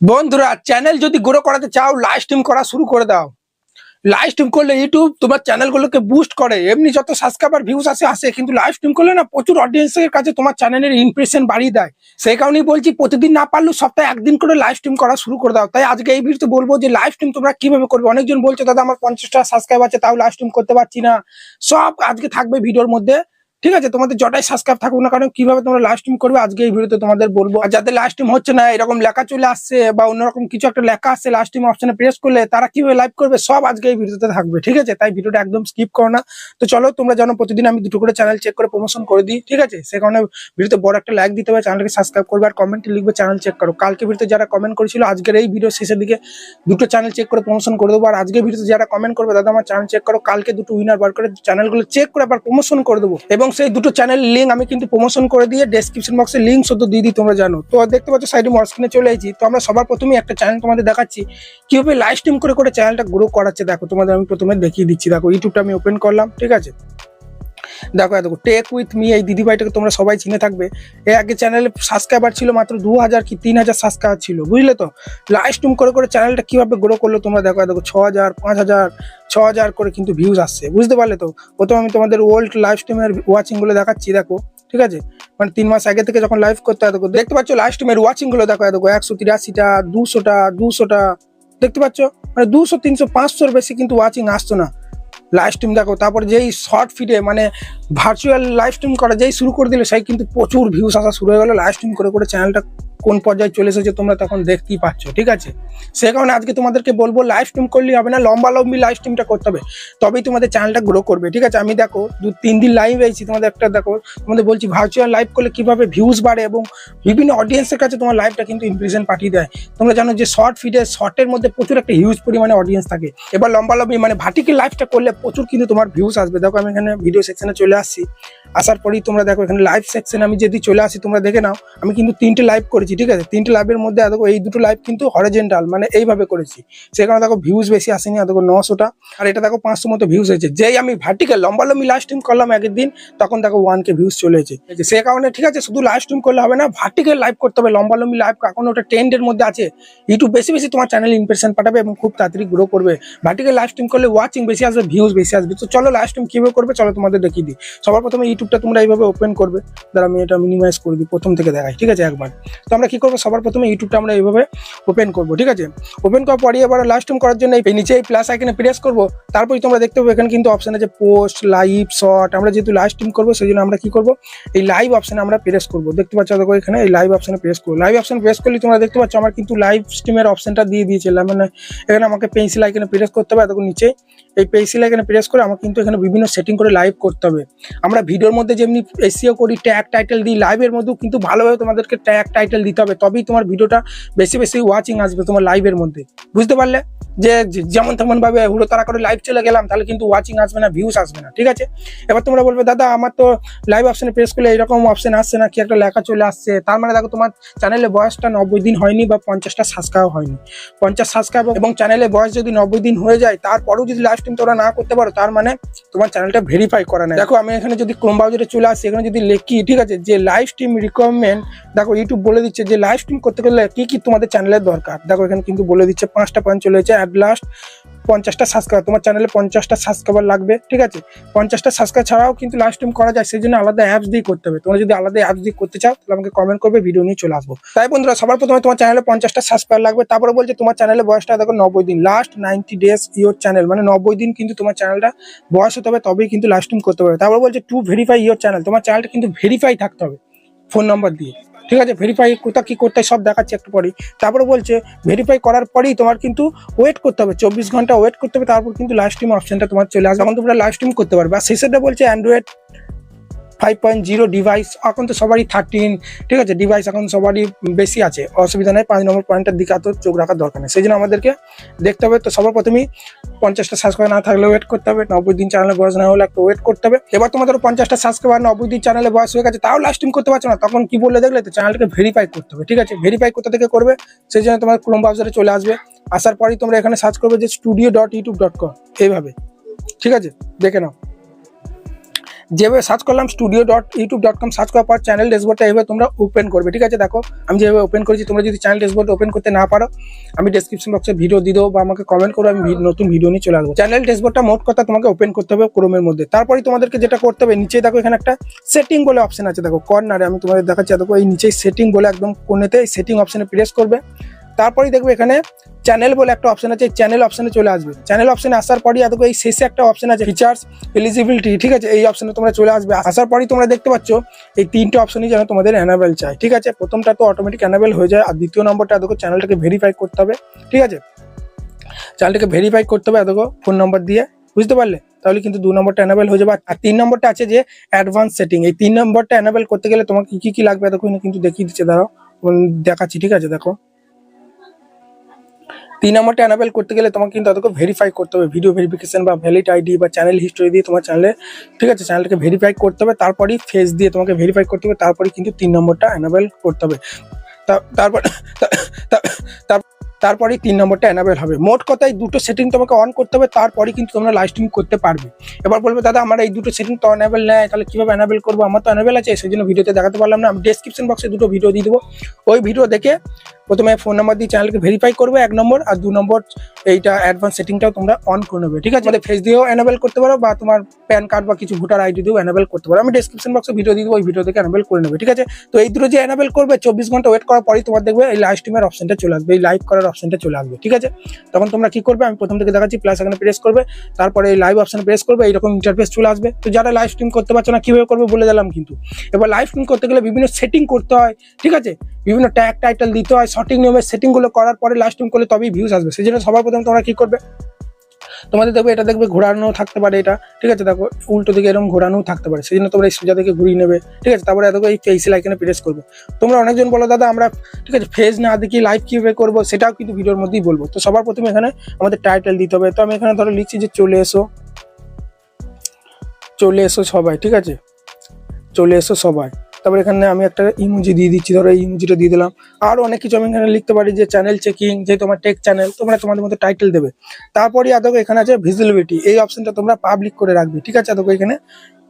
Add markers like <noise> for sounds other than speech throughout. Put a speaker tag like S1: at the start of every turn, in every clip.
S1: বন্ধুরা চ্যানেল যদি গ্রো করাতে চাও লাইভ স্ট্রিম করা শুরু করে দাও। লাইভ স্ট্রিম করলে ইউটিউব তোমার চ্যানেলগুলোকে বুস্ট করে। এমনি যত সাবস্ক্রাইবার ভিউস আসে আসে, কিন্তু লাইভ স্ট্রিম করলে না প্রচুর অডিয়েন্সের কাছে তোমার চ্যানেলের ইমপ্রেশন বাড়িয়ে দেয়। সেই কারণেই বলছি, প্রতিদিন না পারলেও সপ্তাহে একদিন করে লাইভ স্ট্রিম করা শুরু করে দাও। তাই আজকে এই ভিডিওতে বলব যে লাইভ স্ট্রিম তোমরা কীভাবে করবে? অনেকজন বলছো, দাদা, আমার পঞ্চাশটা সাবস্ক্রাইব আছে, তাও লাইভ স্ট্রিম করতে পারছি না। সব আজকে থাকবে ভিডিওর মধ্যে। ঠিক আছে? তোমাদের যটাই সাবস্ক্রাইব থাকুক না কারণ কীভাবে তোমরা লাইভ স্ট্রিম করবে, আজকে এই ভিডিওতে তোমাদের বলব। আর যাদের লাইভ স্ট্রিম হচ্ছে না, এরকম লেখা চলে আসছে বা অন্যরকম কিছু একটা লেখা আসছে লাইভ স্ট্রিম অপশনে প্রেস করলে, তারা কীভাবে লাইভ করবে, সব আজকে এই ভিডিওতে থাকবে, ঠিক আছে? তাই ভিডিওটা একদম স্কিপ করো না। তো চলো, তোমরা জানো প্রতিদিন আমি দুটো করে চ্যানেল চেক করে প্রমোশন করে দিই, ঠিক আছে? সে কারণে ভিডিওতে বড় একটা লাইক দিতে হবে চ্যানেলকে সাবস্ক্রাইব করবে আর কমেন্টে লিখবে চ্যানেল চেক করো। কালকে ভিডিওতে যারা কমেন্ট করেছিল, আজকের এই ভিডিও শেষের দিকে দুটো চ্যানেল চেক করে প্রমোশন করে দেবো। আর আজকের ভিডিওতে যারা কমেন্ট করবে, দাদা আমার চ্যানেল চেক করো, কালকে দুটো উইনার বার করে চ্যানেলগুলো চেক করে আবার প্রমোশন করে দেবো। এবং সেই দুটো চ্যানেল লিঙ্ক আমি কিন্তু প্রমোশন করে দিয়ে ডেসক্রিপশন বক্সে লিঙ্ক শুধু দিয়ে দিই, তোমরা জানো। তো দেখতে পাচ্ছ সাইডে স্ক্রিনে চলে এসেছি। তো আমরা সবার প্রথমে একটা চ্যানেল তোমাদের দেখাচ্ছি। কীভাবে লাইভ স্ট্রিম করে করে চ্যানেলটা গ্রো করাচ্ছে, দেখো, তোমাদের আমি প্রথমে দেখিয়ে দিচ্ছি। দেখো ইউটিউবটা আমি ওপেন করলাম, ঠিক আছে? দেখো দেখো টেক উইথ মি এই দিদিভাইটাকে তোমরা সবাই চিনে থাকবে। এর আগে চ্যানেলে সাবস্ক্রাইবার ছিল মাত্র দু হাজার কি তিন হাজার সাবস্ক্রাইবার ছিল, বুঝলে তো? লাইভ স্ট্রিম করে করে চ্যানেলটা কীভাবে গ্রো করল তোমরা দেখো দেখো, ছ হাজার, পাঁচ হাজার, ছ হাজার করে কিন্তু ভিউজ আসছে, বুঝতে পারলে তো? প্রথমে আমি তোমাদের ওল্ড লাইভ স্ট্রিমের ওয়াচিংগুলো দেখাচ্ছি, দেখো, ঠিক আছে? মানে তিন মাস আগে থেকে যখন লাইভ করতে দেখো, দেখতে পাচ্ছ লাইভ স্ট্রিমের ওয়াচিংগুলো, দেখো দেখো, একশো তিরাশিটা, দুশোটা দুশোটা, দেখতে পাচ্ছ? মানে দুশো, তিনশো, পাঁচশোর বেশি কিন্তু ওয়াচিং আসতো না। লাইভ স্ট্রিম দেখো, তারপর যেই শর্ট ফিডে মানে ভার্চুয়াল লাইভ স্ট্রিম করা যেই শুরু করে দিলে, সেই কিন্তু প্রচুর ভিউস আসা শুরু হয়ে গেলো। লাইভ স্ট্রিম করে করে চ্যানেলটা কোন পর্যায়ে চলে এসেছে তোমরা তখন দেখতেই পাচ্ছ, ঠিক আছে? সে কারণে আজকে তোমাদেরকে বলব লাইভ স্ট্রিম করলেই হবে না, লম্বা লম্বি লাইভ স্ট্রিমটা করতে হবে, তবেই তোমাদের চ্যানেলটা গ্রো করবে, ঠিক আছে? আমি দেখো, দু, তিন দিন লাইভ হয়েছি তোমাদের একটা দেখো, তোমাদের বলছি ভার্চুয়াল লাইভ করলে কীভাবে ভিউজ বাড়ে এবং বিভিন্ন অডিয়েন্সের কাছে তোমার লাইভটা কিন্তু ইমপ্রেশন পাঠিয়ে দেয়। তোমরা জানো যে শর্ট ফিডে শর্টের মধ্যে প্রচুর একটা হিউজ পরিমাণে অডিয়েন্স থাকে। এবার লম্বা লম্বি মানে ভার্টিক্যাল লাইভটা করলে প্রচুর কিন্তু তোমার ভিউজ আসবে। দেখো, আমি এখানে ভিডিও সেকশনে চলে আসছি। আসার পরেই তোমরা দেখো, এখানে লাইভ সেকশন আমি যদি চলে আসি, তোমরা দেখে নাও, আমি কিন্তু তিনটে লাইভ করেছি। ঠিক আছে? তিনটে লাইভের মধ্যে দেখো এই দুটো লাইভ কিন্তু হরিজেন্টাল মানে এইভাবে করেছি। সেখানে দেখো ভিউজ বেশি আসেনি দেখো নশোটা। আর এটা দেখো পাঁচশো মতো ভিউজ হয়েছে। যেই আমি ভার্টিক্যাল লম্বা লম্বি লাইভ স্ট্রিম করলাম আগের দিন তখন দেখো ওয়ান কে ভিউজ চলে এসেছে। সে কারণে, ঠিক আছে, শুধু লাইভ স্ট্রিম করলে হবে না ভার্টিক্যাল লাইভ করতে হবে। লম্বা লম্বি লাইভ এখন ওটা ট্রেন্ডের মধ্যে আছে। ইউটিউব বেশি বেশি তোমার চ্যানেল ইমপ্রেশন পাঠাবে এবং খুব তাড়াতাড়ি গ্রো করবে। ভার্টিক্যাল লাইভ স্ট্রিম করলে ওয়াচিং বেশি আসবে ভিউজ বেশি আসবে। তো চলো লাইভ স্ট্রিম কীভাবে করবে, চলো তোমাদের দেখিয়ে দিই। সবার প্রথমে ইউটিউবটা তোমরা এইভাবে ওপেন করবে। দাঁড়া আমি এটা মিনিমাইজ করে দিই, প্রথম থেকে দেখাই, ঠিক আছে, একবার। তো আমরা কি করব? সবার প্রথমে ইউটিউবটা আমরা এইভাবে ওপেন করব, ঠিক আছে? ওপেন করার পরে এবার লাইভ স্ট্রিম করার জন্য এই নিচে এই প্লাস আইকনে প্রেস করব, তারপরে তোমরা দেখতে পাবো, এখানে কিন্তু অপশন আছে পোস্ট লাইভ শর্ট আমরা যেহেতু লাইভ স্ট্রিম করব, সেই জন্য আমরা কি করব? এই লাইভ অপশানে আমরা প্রেস করব, দেখতে পাচ্ছ দেখো এখানে, এই লাইভ অপশানে প্রেস করব। লাইভ অপশন প্রেস করলে তোমরা দেখতে পাচ্ছ আমার কিন্তু লাইভ স্ট্রিমের অপশনটা দিয়ে দিয়েছিলাম মানে এখানে আমাকে পেন্সিল আইকনে প্রেস করতে হবে দেখো নিচে এই পেন্সিল এখানে প্রেস করে আমাকে কিন্তু এখানে বিভিন্ন সেটিং করে লাইভ করতে হবে। আমরা ভিডিওর মধ্যে যেমনি এসিও করি ট্যাগ টাইটেল দিই লাইভের মধ্যেও কিন্তু ভালোভাবে তোমাদেরকে ট্যাগ টাইটেল দিতে হবে। তবেই তোমার ভিডিওটা বেশি বেশি ওয়াচিং আসবে তোমার লাইভের মধ্যে। বুঝতে পারলে? যে যেমন তেমন ভাবে হুড়ো তারা করে লাইভ চলে গেলাম, তাহলে কিন্তু ওয়াচিং আসবে না ভিউস আসবে না, ঠিক আছে? এবার তোমরা বলবে, দাদা, আমার তো লাইভ অপশনে প্রেস করলে এরকম অপশন আসছে না, কি একটা লেখা চলে আসছে? তার মানে দেখো, তোমার চ্যানেলে বয়সটা নব্বই দিন হয়নি বা পঞ্চাশটা সাবস্ক্রাইব হয়নি। পঞ্চাশ সাবস্ক্রাইব এবং চ্যানেলে বয়স যদি নব্বই দিন হয়ে যায়, তারপরেও যদি লাইভ স্ট্রিম তোমরা না করতে পারো, তার মানে তোমার চ্যানেলটা ভেরিফাই করা নেই। দেখো, আমি এখানে যদি ক্রোম ব্রাউজারে চলে আসি, এখানে যদি লিখি, ঠিক আছে, যে লাইভ স্ট্রিম রিকোয়ারমেন্ট দেখো ইউটিউব বলে দিচ্ছে যে লাইভ স্ট্রিম করতে গেলে কি কি তোমাদের চ্যানেলের দরকার? দেখো, এখানে কিন্তু বলে দিচ্ছে, পাঁচটা পয়েন্ট চলে এসেছে অ্যাট লাস্ট পঞ্চাশটা সাবস্ক্রাইবার তোমার চ্যানেলে পঞ্চাশটা সাবস্ক্রাইবার লাগবে, ঠিক আছে? পঞ্চাশটা সাবস্ক্রাইব ছাড়াও কিন্তু লাইভ স্ট্রিম করা যায়, সেই জন্য আলাদা অ্যাপস দিয়ে করতে হবে। তোমরা যদি আলাদা অ্যাপস দিয়ে করতে চাও, তাহলে আমাকে কমেন্ট করবে ভিডিও নিয়ে চলে আসব। তাই বন্ধুরা, সবার প্রথমে তোমার চ্যানেলে পঞ্চাশটা সাবস্ক্রাইব লাগবে, তারপরে বলছে তোমার চ্যানেলে বয়সটা দেখো নব্বই দিন। Last ninety days your channel মানে নব্বই দিন কিন্তু তোমার চ্যানেলটা বয়স হতে হবে, তবেই কিন্তু লাইভ স্ট্রিম করতে পারবে। তারপরে বলছে টু ভেরিফাই ইয়োর চ্যানেল তোমার চ্যানেলটা কিন্তু ভেরিফাই থাকতে হবে ফোন নাম্বার দিয়ে। ঠিক আছে ভেরিফাই কোথা কী করতে সব দেখাচ্ছে একটু পরেই। তারপরে বলছে ভেরিফাই করার পরেই তোমার কিন্তু ওয়েট করতে হবে, চব্বিশ ঘণ্টা ওয়েট করতে হবে, তারপর কিন্তু লাইভ স্ট্রিম অপশনটা তোমার চলে আসবে। তখন তোমরা লাইভ স্ট্রিম করতে পারবে। আর শেষেরটা বলছে Android five point zero device এখন তো সবারই থার্টিন ঠিক আছে? ডিভাইস এখন সবারই বেশি আছে, অসুবিধা নেই, পাঁচ নম্বর পয়েন্টের দিকে এত চোখ রাখার দরকার নেই। সেই জন্য আমাদেরকে দেখতে হবে, তো সবার প্রথমেই পঞ্চাশটা সাবস্ক্রাইবার না থাকলে ওয়েট করতে হবে, নব্বই দিন চ্যানেলে বয়স না হলে একটু ওয়েট করতে হবে। এবার তোমাদের পঞ্চাশটা সাবস্ক্রাইবার নব্বই দিন চ্যানেলে বয়স হয়ে গেছে, তাও লাস্টিং করতে পারছ না, তখন কি বললে দেখলে তো চ্যানেলটাকে ভেরিফাই করতে হবে, ঠিক আছে? ভেরিফাই কোথা থেকে করবে সেই জন্য তোমার ক্রোম ব্রাউজারে চলে আসবে, আসার পরেই তোমরা এখানে সার্চ করবে যে studio dot YouTube dot com এইভাবে, ঠিক আছে? দেখে নাও। যেভাবে সার্চ করলাম studio dot YouTube dot com search করার পর চ্যানেল ড্যাশবোর্ডটা এভাবে তোমরা ওপেন করবে, ঠিক আছে? দেখো, আমি যেভাবে ওপেন করেছি, তোমরা যদি চ্যানেল ড্যাশবোর্ড ওপেন করতে না পারো, আমি ডেসক্রিপশন বক্সে ভিডিও দিয়ে দেবো বা আমাকে কমেন্ট করো, আমি নতুন ভিডিও নিয়ে চলে আসব। চ্যানেল ড্যাশবোর্ডটা মোট কথা তোমাকে ওপেন করতে হবে ক্রোমের মধ্যে। তারপরে তোমাদেরকে যেটা করতে হবে নিচে দেখো এখানে একটা সেটিং বলে অপশন আছে। দেখো কর্নারে আমি তোমাদের দেখাচ্ছি, দেখো, এই নিচে সেটিং বলে একদম কোণেতে সেটিং অপশনে প্রেস করবে। তারপরেই দেখবে এখানে চ্যানেল বলে একটা অপশন আছে চ্যানেল অপশনে চলে আসবে। চ্যানেল অপশনে আসার পরই দেখো এই শেষে একটা অপশন আছে ফিচার্স এলিজিবিলিটি ঠিক আছে? এই অপশনে তোমরা চলে আসবে। আসার পরই তোমরা দেখতে পাচ্ছ, এই তিনটে অপশনই যেন তোমাদের অ্যানাবেল চাই ঠিক আছে? প্রথমটা তো অটোমেটিক অ্যানাবেল হয়ে যায়, আর দ্বিতীয় নম্বরটা দেখো চ্যানেলটাকে ভেরিফাই করতে হবে, ঠিক আছে? চ্যানেলটাকে ভেরিফাই করতে হবে দেখো ফোন নম্বর দিয়ে, বুঝতে পারলে? তাহলে কিন্তু দু নম্বরটা অ্যানাবেল হয়ে যাবে। আর তিন নম্বরটা আছে যে অ্যাডভান্স সেটিং এই তিন নম্বরটা অ্যানাবেল করতে গেলে তোমাকে কি কি লাগবে এখানে কিন্তু দেখিয়ে দিচ্ছে, দাঁড়াও দেখাচ্ছি, ঠিক আছে, দেখো। তিন নম্বরটা অ্যানাবেল করতে গেলে তোমাকে কিন্তু তাদেরকে ভেরিফাই করতে হবে। ভিডিও ভেরিফিকেশন বা ভ্যালিড আইডি বা চ্যানেল হিস্টোরি দিয়ে তোমার চ্যানেলে ঠিক আছে? চ্যানেলটাকে ভেরিফাই করতে হবে, তারপরেই ফেস দিয়ে তোমাকে ভেরিফাই করতে হবে তারপরে কিন্তু তিন নম্বরটা অ্যানাবেল করতে হবে। তারপর, তা- তা- তার- তারপরেই তিন নম্বরটা অ্যানাবেল হবে। মোট কথায় দুটো সেটিং তোমাকে অন করতে হবে তারপরে কিন্তু তোমরা লাইভ স্ট্রিম করতে পারবে। এবার বলবে, দাদা, আমার এই দুটো সেটিং তো অ্যানাবেল নেয় তাহলে কীভাবে অ্যানাবেল করব? আমার তো অ্যানাবেল আছে, সেই জন্য ভিডিওতে দেখাতে পারলাম না। আমি ডেসক্রিপশন বক্সে দুটো ভিডিও দিয়ে দেবো। ওই ভিডিও দেখে প্রথমে ফোন নাম্বার দিয়ে চ্যানেলকে ভেরিফাই করবে এক নম্বর আর দু নম্বর এইটা অ্যাডভান্স সেটিংটাও তোমরা অন করে নেবে, ঠিক আছে? ফেস দিয়েও অ্যানাবেল করতে পারো বা তোমার প্যান কার্ড বা কিছু ভোটার আইডি দিয়েও অ্যানাবেল করতে পারো। আমি ডেসক্রিপশন বক্সে ভিডিও দিয়ে দেবো, ওই ভিডিও থেকে অ্যানাবেল করে নেবে, ঠিক আছে? তো এই দুটো যে অ্যানাবেল করবে, চব্বিশ ঘণ্টা ওয়েট করার পরেই তোমার দেখবে এই লাইভ স্ট্রিমের অপশনটা চলে আসবে, এই লাইভ করার অপশনটা চলে আসবে, ঠিক আছে? তখন তোমরা কি করবে, আমি প্রথম থেকে দেখাচ্ছি প্লাস এখানে প্রেস করবে, তারপরে এই লাইভ অপশন প্রেস করবে, এইরকম ইন্টারফেস চলে আসবে। তো যারা লাইভ স্ট্রিম করতে পারছ না, কীভাবে করবে বলে দিলাম কিন্তু। এবার লাইভ স্ট্রিম করতে গেলে বিভিন্ন সেটিং করতে হয়, ঠিক আছে? বিভিন্ন ট্যাগ টাইটেল দিতে হয়, সঠিক নিয়মের সেটিংগুলো করার পরে লাইভ স্ট্রিম করলে তবেই ভিউজ আসবে। সেই জন্য সবার প্রথমে তোমরা কি করবে? তোমাদের দেখবে, এটা দেখবে ঘোরানো থাকতে পারে এটা। ঠিক আছে, দেখো, উল্টো দিকে এরকম ঘোরানো থাকতে পারে। সেই জন্য তোমরা সোজা থেকে ঘুরিয়ে নেবে। ঠিক আছে, তারপরে দেখো, এই ফেস লাইকেনে প্রেস করবে। তোমরা অনেকজন বলো, দাদা, আমরা, ঠিক আছে ফেস না দেখি লাইভ কীভাবে করব? সেটাও কিন্তু ভিডিওর মধ্যেই বলব। তো সবার প্রথমে এখানে আমাদের টাইটেল দিতে হবে। তো আমি এখানে ধরো লিখছি যে, চলে এসো। চলে এসো সবাই, ঠিক আছে? চলে এসো সবাই। তারপর এখানে আমি একটা ইমোজি দিয়ে দিচ্ছি, ধরো এই ইমোজিটা দিয়ে দিলাম। আরও অনেক কিছু আমি এখানে লিখতে পারি, যে চ্যানেল চেকিং যে তোমার টেক চ্যানেল তোমরা তোমাদের মতো টাইটেল দেবে। তারপরে আদৌ এখানে আছে ভিজিবিলিটি এই অপশনটা তোমরা পাবলিক করে রাখবে, ঠিক আছে? আদৌ এখানে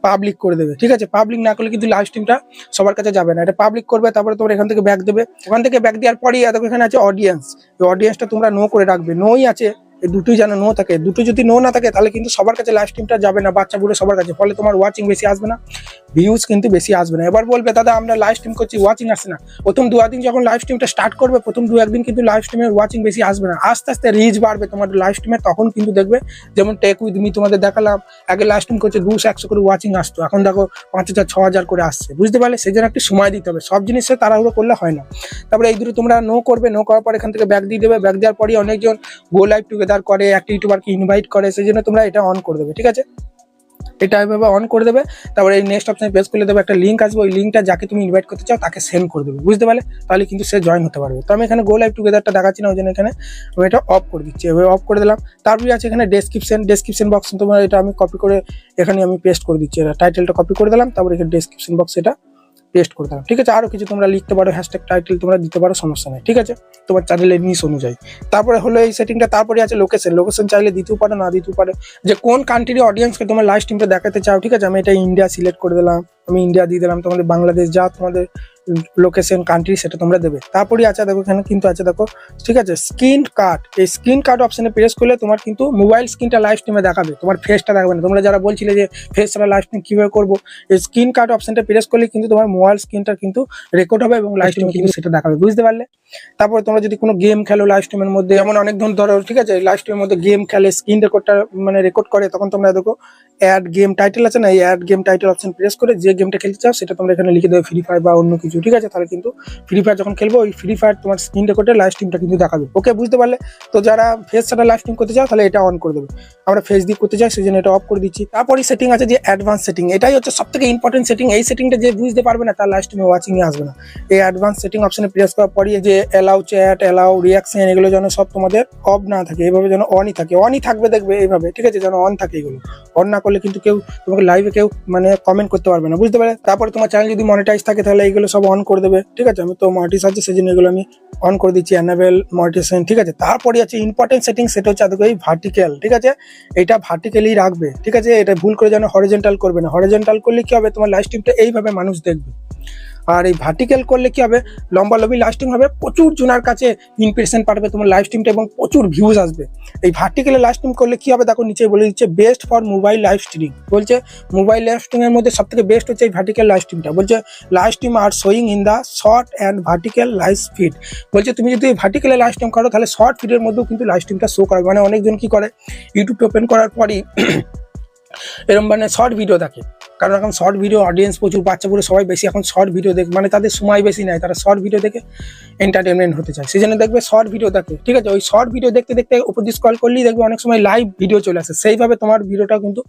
S1: পাবলিক করে দেবে, ঠিক আছে? পাবলিক না করলে কিন্তু লাইভ স্ট্রিমটা সবার কাছে যাবে না। এটা পাবলিক করবে, তারপরে তোমরা এখান থেকে ব্যাক দেবে। ওখান থেকে ব্যাক দেওয়ার পরেই আদৌ এখানে আছে অডিয়েন্স এই অডিয়েন্সটা তোমরা নো করে রাখবে নোই আছে। দুটোই যেন নো থাকে। দুটো যদি নো না থাকে, তাহলে কিন্তু সবার কাছে লাইভ স্ট্রিমটা যাবে না বাচ্চা বুড়ো সবার কাছে। ফলে তোমার ওয়াচিং বেশি আসবে না ভিউজ কিন্তু বেশি আসবে না। এবার বলবে, দাদা, আমরা লাইভ স্ট্রিম করছি ওয়াচিং আসছে না। প্রথম দু একদিন যখন লাইভ স্ট্রিমটা স্টার্ট করবে, প্রথম দু একদিন কিন্তু লাইভ স্ট্রিমের ওয়াচিং বেশি আসবে না। আস্তে আস্তে রিচ বাড়বে তোমার লাইভ স্ট্রিমে তখন কিন্তু দেখবে, যেমন টেক উইথ মি তোমাদের দেখালাম, আগে লাইভ স্ট্রিম করছে দুশো, একশো করে ওয়াচিং আসতো। এখন দেখো, পাঁচ হাজার, ছ হাজার করে আসছে। বুঝতে পারলে? সেই জন্য একটু সময় দিতে হবে। সব জিনিসে তাড়াহুড়ো করলে হয় না। তারপরে এই দুটো তোমরা নো করবে নো করার পর এখান থেকে ব্যাগ দিয়ে দেবে। ব্যাগ দেওয়ার পরই অনেকজন গো লাইভ টুগেদার করে, একটা ইউটিউবারকে ইনভাইট করে, সেই জন্য তোমরা এটা অন করে দেবে, ঠিক আছে? এটা এভাবে অন করে দেবে, তারপরে এই নেক্সট অপশানে প্রেস করলে দেবে, একটা লিঙ্ক আসবে, ওই লিঙ্কটা যাকে তুমি ইনভাইট করতে চাও, তাকে সেন্ড করে দেবে, বুঝতে পারলে? তাহলে কিন্তু সে জয়েন হতে পারবে। তো আমি এখানে গো লাইভ টুগেদারটা দেখাচ্ছি না, ওই জন্য এখানে আমি এটা অফ করে দিচ্ছি, এভাবে অফ করে দিলাম। তারপরে আছে এখানে ডেসক্রিপশন ডেসক্রিপশন বক্স তোমার এটা আমি কপি করে এখানে আমি পেস্ট করে দিচ্ছি, এটা টাইটেলটা কপি করে দিলাম, তারপরে এখানে ডেসক্রিপশন বক্স এটা পেস্ট করে দিলাম ঠিক আছে? আরও কিছু তোমরা লিখতে পারো হ্যাশট্যাগ টাইটেল তোমরা দিতে পারো, সমস্যা নেই। ঠিক আছে? তোমার চ্যানেলের নিস অনুযায়ী। তারপরে হলো এই সেটিংটা তারপরে আছে লোকেশন লোকেশন চাইলে দিতেও পারো, না দিতেও পারো। যে কোন কান্ট্রির অডিয়েন্সকে তোমার লাইভ স্ট্রিমটা দেখাতে চাও, ঠিক আছে? আমি এটা ইন্ডিয়া সিলেক্ট করে দিলাম, আমি ইন্ডিয়া দিয়ে দিলাম, তোমাদের বাংলাদেশ যা তোমাদের লোকেশন কান্ট্রি সেটা তোমরা দেবে। তারপরে আছে, দেখো এখানে কিন্তু আছে, দেখো, ঠিক আছে স্ক্রিন কার্ড এই স্ক্রিন কার্ড অপশনে প্রেস করলে তোমার কিন্তু মোবাইল স্ক্রিনটা লাইভ স্ট্রিমে দেখাবে। তোমার ফেসটা দেখাবে না। তোমরা যারা বলছিলে যে ফেসটা লাইভ স্ট্রিম কীভাবে করব, এই স্ক্রিন কার্ড অপশনটা প্রেস করলে কিন্তু তোমার মোবাইল স্ক্রিনটা কিন্তু রেকর্ড হবে এবং লাইভ স্ট্রিমে কিন্তু সেটা দেখাবে। বুঝতে পারলে? তারপরে তোমরা যদি কোনো গেম খেলো লাইভ স্ট্রিমের মধ্যে, যেমন অনেক ধরনের ধরো ঠিক আছে লাইভ স্ট্রিমের মধ্যে গেম খেলে স্ক্রিন রেকর্ডটা মানে রেকর্ড করে, তখন তোমরা দেখো অ্যাড গেম টাইটেল আছে না, এই add game title option press করে যে গেমটা খেলতে চাও সেটা তোমরা এখানে লিখে দেবে ফ্রি ফায়ার বা অন্য কিছু, ঠিক আছে? তাহলে কিন্তু ফ্রি ফায়ার যখন খেলব, ওই ফ্রি ফায়ার তোমার স্ক্রিন রেকর্ডে লাইভ স্ট্রিমটা কিন্তু দেখাবে। ওকে বুঝতে পারলে? তো যারা ফেস ছাড়া লাইভ স্ট্রিম করতে চাও, তাহলে এটা অন করে দেবে। আমরা ফেস দিয়ে করতে চাই সেই জন্য এটা অফ করে দিচ্ছি। তারপরে সেটিং আছে যে অ্যাডভান্স সেটিং এটাই হচ্ছে সব থেকে ইম্পর্টেন্ট সেটিং এই সেটিংটা যে বুঝতে পারবে না, তার লাইভ স্ট্রিমে ওয়াচিং এ আসবে না। এই অ্যাডভান্স সেটিং অপশনে প্রেস করার পরই যে অ্যালাউ চ্যাট অ্যালাউ রিয়াকশন এগুলো যেন সব তোমাদের অফ না থাকে এইভাবে যেন অনই থাকে। অনই থাকবে, দেখবে এইভাবে, ঠিক আছে? যেন অন থাকে এগুলো। অন না করলে কিন্তু কেউ তোমাকে লাইভে কেউ মানে কমেন্ট করতে পারবে না, বুঝতে পারে তারপরে তোমার চ্যানেল যদি মনিটাইজ থাকে, তাহলে এইগুলো সব অন করে দেবে, ঠিক আছে? আমি তো মনিটাইজ আছে সেই জন্য এগুলো আমি অন করে দিচ্ছি অ্যানাবেল মনিটাইজেশন ঠিক আছে? তারপরে আছে ইম্পর্টেন্ট সেটিং সেটা হচ্ছে আদৌ এই ভার্টিক্যাল ঠিক আছে? এটা ভার্টিক্যালি রাখবে, ঠিক আছে? এটা ভুল করে যেন হরিজেন্টাল করবে না। হরিজেন্টাল করলে কি হবে? তোমার লাইভ স্ট্রিমটা এইভাবে মানুষ দেখবে। আর এই ভার্টিক্যাল করলে কি হবে? লম্বা লম্বি লাস্টিং হবে, প্রচুর জুনার কাছে ইমপ্রেশন পাঠাবে তোমার লাইভ স্ট্রিমটা এবং প্রচুর ভিউজ আসবে। এই ভার্টিক্যালে লাইভ স্ট্রিম করলে কি হবে? দেখো নিচে বলে দিচ্ছে best for mobile live stream বলছে মোবাইল লাইভ স্ট্রিমের মধ্যে সব থেকে বেস্ট হচ্ছে এই ভার্টিক্যাল লাইভ স্ট্রিমটা বলছে live stream R showing in the short and vertical live feed বলছে, তুমি যদি ভার্টিক্যালে লাইভ স্ট্রিম করো, তাহলে শর্ট ফিডের মধ্যেও কিন্তু লাইভ স্ট্রিমটা শো করাবে। মানে অনেকজন কি করে? ইউটিউব ওপেন করার পরই, <coughs> এরম মানে শর্ট ভিডিও দেখে। কারণ এখন শর্ট ভিডিও অডিয়েন্স প্রচুর, বাচ্চা পুরো সবাই বেশি এখন শর্ট ভিডিও দেখ মানে তাদের সময় বেশি নেয়, তারা শর্ট ভিডিও দেখে এন্টারটেনমেন্ট হতে চায়। সেই জন্য দেখবে শর্ট ভিডিও দেখে, ঠিক আছে? ওই শর্ট ভিডিও দেখতে দেখতে উপর কল করলেই দেখবে অনেক সময় লাইভ ভিডিও চলে আসে। সেইভাবে তোমার ভিডিওটা কিন্তু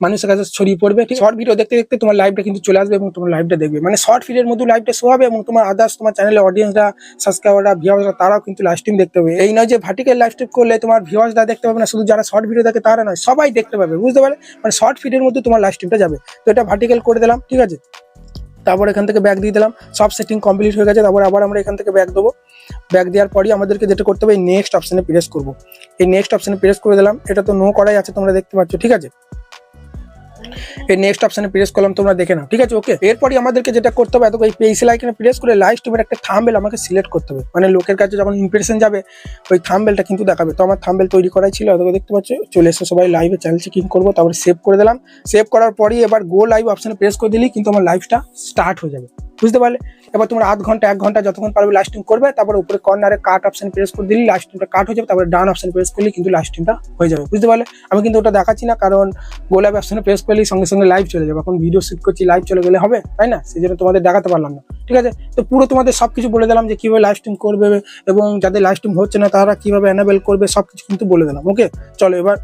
S1: মানুষের কাছে ছড়িয়ে পড়বে শর্ট ভিডিও দেখতে দেখতে তোমার লাইভটা কিন্তু চলে আসবে এবং তোমার লাইভটা দেখবে। মানে শর্ট ভিডিওর মধ্যে লাইভটা শো হবে এবং তোমার আদার্স তোমার চ্যানেলের অডিয়েন্সরা সাবস্ক্রাইবাররা ভিউয়ার্সরা তারাও কিন্তু লাইভ স্ট্রিম দেখতে পাবে। এই নয় যে ভার্টিক্যাল লাইভ স্ট্রিম করলে তোমার ভিউয়ার্সরা দেখতে পাবে না, শুধু যারা শর্ট ভিডিও দেখে তারা নয়, সবাই দেখতে পাবে, বুঝতে পারলে? মানে শর্ট ভিডিওর মধ্যে তোমার লাইভ স্ট্রিমটা যাবে। তো এটা ভার্টিক্যাল করে দিলাম, ঠিক আছে? তারপর এখান থেকে ব্যাগ দিয়ে দিলাম, সব সেটিং কমপ্লিট হয়ে গেছে, তারপর আবার আমরা এখান থেকে ব্যাগ দেবো। ব্যাগ দেওয়ার পরই আমাদেরকে যেটা করতে হবে, এই নেক্সট অপশানে প্রেস করব। এই নেক্সট অপশানে প্রেস করে দিলাম, এটা তো নো করাই আছে, তোমরা দেখতে পাচ্ছ, ঠিক আছে? এই নেক্সট অপশানে প্রেস করলাম তোমরা দেখে নাও, ঠিক আছে? ওকে এরপরই আমাদেরকে যেটা করতে হবে এত এই পেন্সিল আইকনে প্রেস করে লাইভ স্ট্রিমের একটা থাম্বেল আমাকে সিলেক্ট করতে হবে। মানে লোকের কাছে যখন ইম্প্রেশন যাবে, ওই থাম্বেলটা কিন্তু দেখাবে। তো আমার থামবেল তৈরি করাই ছিল অতকে দেখতে পাচ্ছ? চলে এসে সবাই লাইভে চ্যানেল চেকিং করব, তারপরে সেভ করে দিলাম। সেভ করার পরই এবার গো লাইভ অপশানে প্রেস করে দিলেই কিন্তু আমার লাইভটা স্টার্ট হয়ে যাবে। বুঝতে পারলে? এবার তোমরা আধ ঘণ্টা, এক ঘণ্টা যতক্ষণ পারবে স্ট্রিম করবে, তারপরে উপরে কর্নারে কাট অপশন প্রেস করে দিলে স্ট্রিমটা কাট হয়ে যাবে, তারপরে ডান অপশন প্রেস করলে কিন্তু স্ট্রিমটা হয়ে যাবে। বুঝতে পারলে? আমি কিন্তু ওটা দেখাচ্ছি না, কারণ গো লাইভ অপশনে প্রেস করলেই সঙ্গে সঙ্গে লাইভ চলে যাবে। এখন ভিডিও শুট করছি লাইভ চলে গেলে হবে, তাই না? সেই জন্য তোমাদের দেখাতে পারলাম না। ঠিক আছে? তো পুরো তোমাদের সব কিছু বলে দিলাম যে কীভাবে লাইভ স্ট্রিম করবে, এবং যাদের লাইভ স্ট্রিম হচ্ছে না, তারা কীভাবে এনাবেল করবে সব কিছু কিন্তু বলে দিলাম ওকে চলো এবার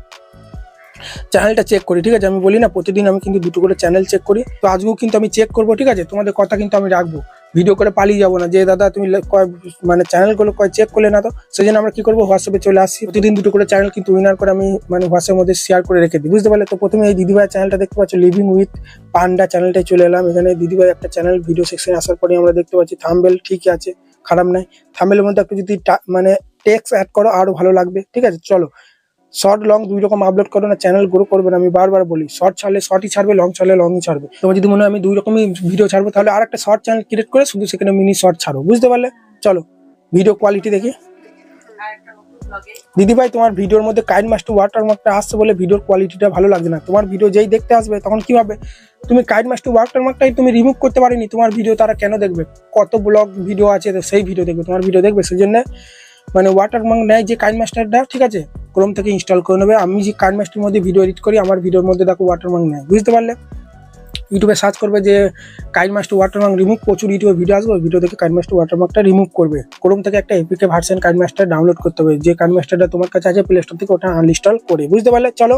S1: চ্যানেলটা চেক করি, ঠিক আছে? আমি বলি না, প্রতিদিন আমি কিন্তু দুটো করে চ্যানেল চেক করি। তো আজকেও কিন্তু আমি চেক করব, ঠিক আছে? তোমাদের কথা কিন্তু আমি রাখব। ভিডিও করে পালিয়ে যাব না। যে দাদা, তুমি মানে চ্যানেলগুলো কয় চেক করলে না তো? সেই জন্য আমরা কি করব? হোয়াটসঅ্যাপে চলে আসি। প্রতিদিন দুটো করে চ্যানেল কিন্তু উইনার করে আমি মানে হোয়াটসঅ্যাপের মধ্যে শেয়ার করে রেখে দিই। বুঝতে পারলে তো? প্রথমে এই দিদিভাই চ্যানেলটা দেখতে পাচ্ছ লিভিং উইথ পান্ডা চ্যানেলটায় চলে এলাম। এখানে দিদিভাই একটা চ্যানেল ভিডিও সেকশনে আসার পরে আমরা দেখতে পাচ্ছি থাম্বেল ঠিকই আছে, খারাপ নাই। থাম্বেলের মধ্যে একটু যদি মানে টেক্স অ্যাড করো আরও ভালো লাগবে। ঠিক আছে? চলো। শর্ট লং দুই রকম আপলোড করো না চ্যানেল গ্রো করবে না, আমি বারবার বলি শর্ট ছাড়লে শর্টই ছাড়বে লং ছাড়লে লংই ছাড়বে। তোমার যদি মনে হয় আমি দুই রকমই ভিডিও ছাড়বো, তাহলে আর একটা শর্ট চ্যানেল ক্রিয়েট করে শুধু সেখানে মিনি শর্ট ছাড়ো, বুঝতে পারলে? চলো ভিডিও কোয়ালিটি দেখি। দিদি ভাই, তোমার ভিডিওর মধ্যে কাইন মাস্টার ওয়াটারমার্কটা আসছে বলে ভিডিওর কোয়ালিটিটা ভালো লাগছে না। তোমার ভিডিও যেই দেখতে আসবে, তখন কি হবে তুমি কাইন মাস্টার ওয়াটারমার্কটাই তুমি রিমুভ করতে পারিনি, তোমার ভিডিও তারা কেন দেখবে? কত ব্লগ ভিডিও আছে সেই ভিডিও দেখবে, তোমার ভিডিও দেখবে। সেই জন্য মানে ওয়াটারমার্ক নেয় যে কাইন মাস্টারটা ঠিক আছে? ক্রোম থেকে ইনস্টল করে নেবে। আমি যে কাইন মাস্টারের মধ্যে ভিডিও এডিট করি, আমার ভিডিওর মধ্যে দেখো ওয়াটারমার্ক নেয় বুঝতে পারলে? ইউটিউবে সার্চ করবে যে কাইন মাস্টার ওয়াটারমার্ক রিমুভ প্রচুর ইউটিউবে ভিডিও আসবে ভিডিও থেকে কাইন ওয়াটারমার্কটা রিমুভ করবে। ক্রোম থেকে একটা APK version KineMaster download করতে হবে। যে কাইন তোমার কাছে আছে প্লে স্টোর থেকে ওটা আনইনস্টল করে। বুঝতে পারলে? চলো,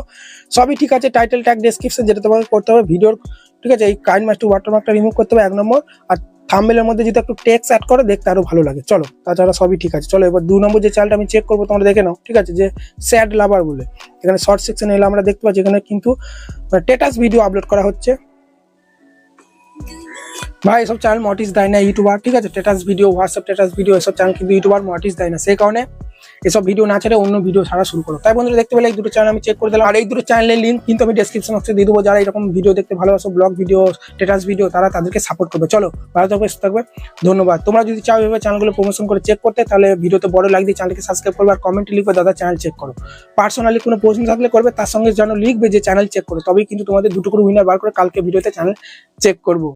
S1: সবই ঠিক আছে। টাইটেল ট্যাগ ডেসক্রিপশন যেটা তোমাকে করতে হবে ভিডিওর ঠিক আছে? এই কাইন ওয়াটারমার্কটা রিমুভ করতে হবে, এক নম্বর। আর থাম্বেলের মধ্যে যদি একটু টেক্স অ্যাড করে, দেখতে আরও ভালো লাগে। চলো, তাছাড়া সবই ঠিক আছে। চলো, এবার দু নম্বর যে চালটা আমি চেক করব, তোমরা দেখে নাও, ঠিক আছে? যে স্যাড লাভার বলে। এখানে শর্ট সেকশন এলে, আমরা দেখতে পাচ্ছি, এখানে কিন্তু টেটাস ভিডিও আপলোড করা হচ্ছে। ভাই, এসব চ্যানেল মটিস দেয় না ইউটিউবার ঠিক আছে? Status video WhatsApp status video এসব চ্যানেল কিন্তু ইউটিউবার মটিস দেয় না। সেই কারণে এসব ভিডিও না ছেড়ে অন্য ভিডিও ছাড়া শুরু করো। তাই বন্ধুরা, দেখতে পেলে এই দুটো চ্যানেল আমি চেক করে দিলাম। আর এই দুটো চ্যানেলের লিঙ্ক কিন্তু আমি ডেসক্রিপশন বক্সে দিয়ে দেবো। যারা এরকম ভিডিও দেখতে ভালোবাসো ব্লগ ভিডিও স্ট্যাটাস ভিডিও তারা তাদেরকে সাপোর্ট করবে। চলো, ভালো থাকবে, সুস্থ থাকবে। ধন্যবাদ। তোমরা যদি চাও এভাবে চ্যানেলগুলো প্রমোশন করে চেক করতে, তাহলে ভিডিওতে বড় দিয়ে চ্যানেলকে সাবস্ক্রাইব করবে আর কমেন্টে লিখবে, দাদা চ্যানেল চেক করো। পার্সোনালি কোনো প্রশ্ন থাকলে করবে, তার সঙ্গে যেন লিখবে যে চ্যানেল চেক করো, তবেই কিন্তু তোমাদের দুটো করে উইনার বার করে কালকে ভিডিওতে চ্যানেল চেক করব।